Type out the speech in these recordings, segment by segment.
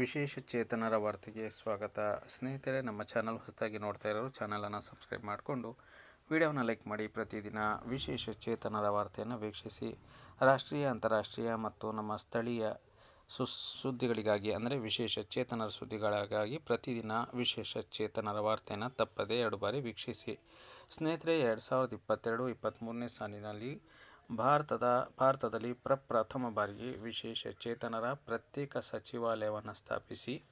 ವಿಶೇಷ ಚೇತನರ ವಾರ್ತೆಗೆ ಸ್ವಾಗತ. ಸ್ನೇಹಿತರೆ, ನಮ್ಮ ಚಾನಲ್ ಹೊಸದಾಗಿ ನೋಡ್ತಾ ಇರೋರು ಚಾನಲನ್ನು ಸಬ್ಸ್ಕ್ರೈಬ್ ಮಾಡಿಕೊಂಡು ವಿಡಿಯೋನ ಲೈಕ್ ಮಾಡಿ. ಪ್ರತಿದಿನ ವಿಶೇಷ ಚೇತನರ ವಾರ್ತೆಯನ್ನು ವೀಕ್ಷಿಸಿ. ರಾಷ್ಟ್ರೀಯ, ಅಂತಾರಾಷ್ಟ್ರೀಯ ಮತ್ತು ನಮ್ಮ ಸ್ಥಳೀಯ ಸು ಸುದ್ದಿಗಳಿಗಾಗಿ, ಅಂದರೆ ವಿಶೇಷ ಚೇತನರ ಸುದ್ದಿಗಳಿಗಾಗಿ ಪ್ರತಿದಿನ ವಿಶೇಷ ಚೇತನರ ವಾರ್ತೆಯನ್ನು ತಪ್ಪದೇ ಎರಡು ಬಾರಿ ವೀಕ್ಷಿಸಿ. ಸ್ನೇಹಿತರೆ, ಎರಡು ಸಾವಿರದ ಇಪ್ಪತ್ತೆರಡು, ಇಪ್ಪತ್ತ್ಮೂರನೇ ಸಾಲಿನಲ್ಲಿ ಭಾರತದ ಭಾರತದಲ್ಲಿ ಪ್ರಪ್ರಥಮ ಬಾರಿಗೆ ವಿಶೇಷ ಚೇತನರ ಪ್ರತ್ಯೇಕ ಸಚಿವಾಲಯವನ್ನು ಸ್ಥಾಪಿಸಿ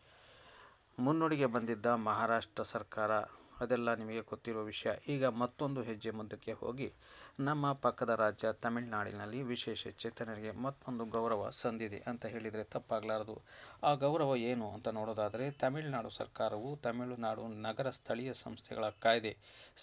ಮುನ್ನುಡಿಗೆ ಬಂದಿದ್ದ ಮಹಾರಾಷ್ಟ್ರ ಸರ್ಕಾರ. ಅದೆಲ್ಲ ನಿಮಗೆ ಗೊತ್ತಿರುವ ವಿಷಯ. ಈಗ ಮತ್ತೊಂದು ಹೆಜ್ಜೆ ಮುಂದಕ್ಕೆ ಹೋಗಿ. ನಮ್ಮ ಪಕ್ಕದ ರಾಜ್ಯ ತಮಿಳುನಾಡಿನಲ್ಲಿ ವಿಶೇಷ ಚೇತನರಿಗೆ ಮತ್ತೊಂದು ಗೌರವ ಸಂದಿದೆ ಅಂತ ಹೇಳಿದರೆ ತಪ್ಪಾಗಲಾರದು. ಆ ಗೌರವ ಏನು ಅಂತ ನೋಡೋದಾದರೆ, ತಮಿಳುನಾಡು ಸರ್ಕಾರವು ತಮಿಳುನಾಡು ನಗರ ಸ್ಥಳೀಯ ಸಂಸ್ಥೆಗಳ ಕಾಯ್ದೆ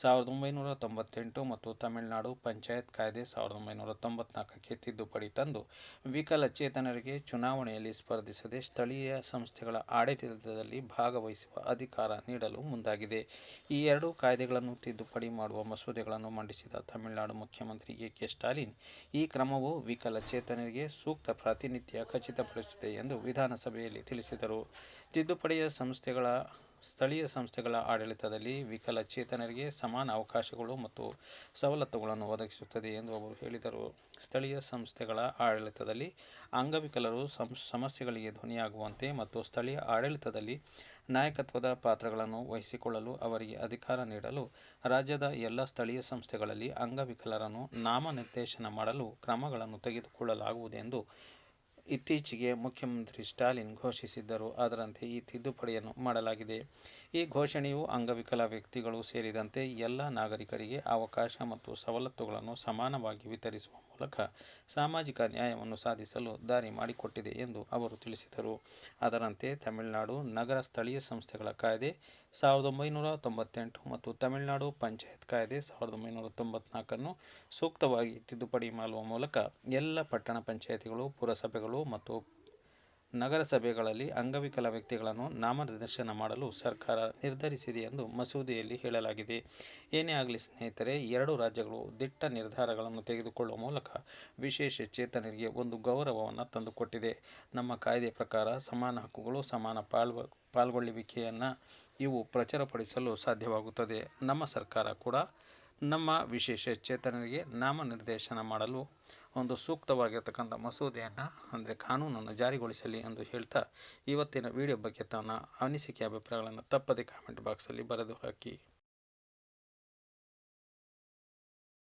ಸಾವಿರದ ಒಂಬೈನೂರ ತೊಂಬತ್ತೆಂಟು ಮತ್ತು ತಮಿಳುನಾಡು ಪಂಚಾಯತ್ ಕಾಯ್ದೆ ಸಾವಿರದ ಒಂಬೈನೂರ ತೊಂಬತ್ನಾಲ್ಕಕ್ಕೆ ತಿದ್ದುಪಡಿ ತಂದು ವಿಕಲಚೇತನರಿಗೆ ಚುನಾವಣೆಯಲ್ಲಿ ಸ್ಪರ್ಧಿಸದೆ ಸ್ಥಳೀಯ ಸಂಸ್ಥೆಗಳ ಆಡಳಿತದಲ್ಲಿ ಭಾಗವಹಿಸುವ ಅಧಿಕಾರ ನೀಡಲು ಮುಂದಾಗಿದೆ. ಈ ಎರಡು ಕಾಯ್ದೆಗಳನ್ನು ತಿದ್ದುಪಡಿ ಮಾಡುವ ಮಸೂದೆಗಳನ್ನು ಮಂಡಿಸಿದ ತಮಿಳುನಾಡು ಮುಖ್ಯಮಂತ್ರಿ ಎ ಕೆ ಸ್ಟಾಲಿನ್, ಈ ಕ್ರಮವು ವಿಕಲಚೇತನರಿಗೆ ಸೂಕ್ತ ಪ್ರಾತಿನಿಧ್ಯ ಖಚಿತಪಡಿಸುತ್ತದೆ ಎಂದು ವಿಧಾನಸಭೆಯಲ್ಲಿ ತಿಳಿಸಿದರು. ತಿದ್ದುಪಡಿಯ ಸಂಸ್ಥೆಗಳ ಸ್ಥಳೀಯ ಸಂಸ್ಥೆಗಳ ಆಡಳಿತದಲ್ಲಿ ವಿಕಲಚೇತನರಿಗೆ ಸಮಾನ ಅವಕಾಶಗಳು ಮತ್ತು ಸವಲತ್ತುಗಳನ್ನು ಒದಗಿಸುತ್ತದೆ ಎಂದು ಅವರು ಹೇಳಿದರು. ಸ್ಥಳೀಯ ಸಂಸ್ಥೆಗಳ ಆಡಳಿತದಲ್ಲಿ ಅಂಗವಿಕಲರು ಸಮಸ್ಯೆಗಳಿಗೆ ಧ್ವನಿಯಾಗುವಂತೆ ಮತ್ತು ಸ್ಥಳೀಯ ಆಡಳಿತದಲ್ಲಿ ನಾಯಕತ್ವದ ಪಾತ್ರಗಳನ್ನು ವಹಿಸಿಕೊಳ್ಳಲು ಅವರಿಗೆ ಅಧಿಕಾರ ನೀಡಲು ರಾಜ್ಯದ ಎಲ್ಲ ಸ್ಥಳೀಯ ಸಂಸ್ಥೆಗಳಲ್ಲಿ ಅಂಗವಿಕಲರನ್ನು ನಾಮನಿರ್ದೇಶನ ಮಾಡಲು ಕ್ರಮಗಳನ್ನು ತೆಗೆದುಕೊಳ್ಳಲಾಗುವುದೆಂದು ಇತ್ತೀಚೆಗೆ ಮುಖ್ಯಮಂತ್ರಿ ಸ್ಟಾಲಿನ್ ಘೋಷಿಸಿದ್ದರು. ಅದರಂತೆ ಈ ತಿದ್ದುಪಡಿಯನ್ನು ಮಾಡಲಾಗಿದೆ. ಈ ಘೋಷಣೆಯು ಅಂಗವಿಕಲ ವ್ಯಕ್ತಿಗಳು ಸೇರಿದಂತೆ ಎಲ್ಲ ನಾಗರಿಕರಿಗೆ ಅವಕಾಶ ಮತ್ತು ಸವಲತ್ತುಗಳನ್ನು ಸಮಾನವಾಗಿ ವಿತರಿಸುವ ಮೂಲಕ ಸಾಮಾಜಿಕ ನ್ಯಾಯವನ್ನು ಸಾಧಿಸಲು ದಾರಿ ಮಾಡಿಕೊಟ್ಟಿದೆ ಎಂದು ಅವರು ತಿಳಿಸಿದರು. ಅದರಂತೆ ತಮಿಳುನಾಡು ನಗರ ಸ್ಥಳೀಯ ಸಂಸ್ಥೆಗಳ ಕಾಯ್ದೆ ಸಾವಿರದ ಒಂಬೈನೂರ ತೊಂಬತ್ತೆಂಟು ಮತ್ತು ತಮಿಳುನಾಡು ಪಂಚಾಯತ್ ಕಾಯ್ದೆ ಸಾವಿರದ ಒಂಬೈನೂರ ತೊಂಬತ್ನಾಲ್ಕನ್ನು ಸೂಕ್ತವಾಗಿ ತಿದ್ದುಪಡಿ ಮಾಡುವ ಮೂಲಕ ಎಲ್ಲ ಪಟ್ಟಣ ಪಂಚಾಯಿತಿಗಳು, ಪುರಸಭೆಗಳು ಮತ್ತು ನಗರಸಭೆಗಳಲ್ಲಿ ಅಂಗವಿಕಲ ವ್ಯಕ್ತಿಗಳನ್ನು ನಾಮನಿರ್ದೇಶನ ಮಾಡಲು ಸರ್ಕಾರ ನಿರ್ಧರಿಸಿದೆ ಎಂದು ಮಸೂದೆಯಲ್ಲಿ ಹೇಳಲಾಗಿದೆ. ಏನೇ ಆಗಲಿ ಸ್ನೇಹಿತರೆ, ಎರಡು ರಾಜ್ಯಗಳು ದಿಟ್ಟ ನಿರ್ಧಾರಗಳನ್ನು ತೆಗೆದುಕೊಳ್ಳುವ ಮೂಲಕ ವಿಶೇಷ ಚೇತನರಿಗೆ ಒಂದು ಗೌರವವನ್ನು ತಂದುಕೊಟ್ಟಿದೆ. ನಮ್ಮ ಕಾಯ್ದೆ ಪ್ರಕಾರ ಸಮಾನ ಹಕ್ಕುಗಳು ಸಮಾನ ಪಾಲ್ವ ಪಾಲ್ಗೊಳ್ಳುವಿಕೆಯನ್ನು ಇವು ಪ್ರಚುರಪಡಿಸಲು ಸಾಧ್ಯವಾಗುತ್ತದೆ. ನಮ್ಮ ಸರ್ಕಾರ ಕೂಡ ನಮ್ಮ ವಿಶೇಷ ಚೇತನರಿಗೆ ನಾಮನಿರ್ದೇಶನ ಮಾಡಲು ಒಂದು ಸೂಕ್ತವಾಗಿರ್ತಕ್ಕಂಥ ಮಸೂದೆಯನ್ನು, ಅಂದರೆ ಕಾನೂನನ್ನು ಜಾರಿಗೊಳಿಸಲಿ ಎಂದು ಹೇಳ್ತಾ ಇವತ್ತಿನ ವಿಡಿಯೋ ಬಗ್ಗೆ ತನ್ನ ಅನಿಸಿಕೆ ಅಭಿಪ್ರಾಯಗಳನ್ನು ತಪ್ಪದೆ ಕಾಮೆಂಟ್ ಬಾಕ್ಸಲ್ಲಿ ಬರೆದು ಹಾಕಿ.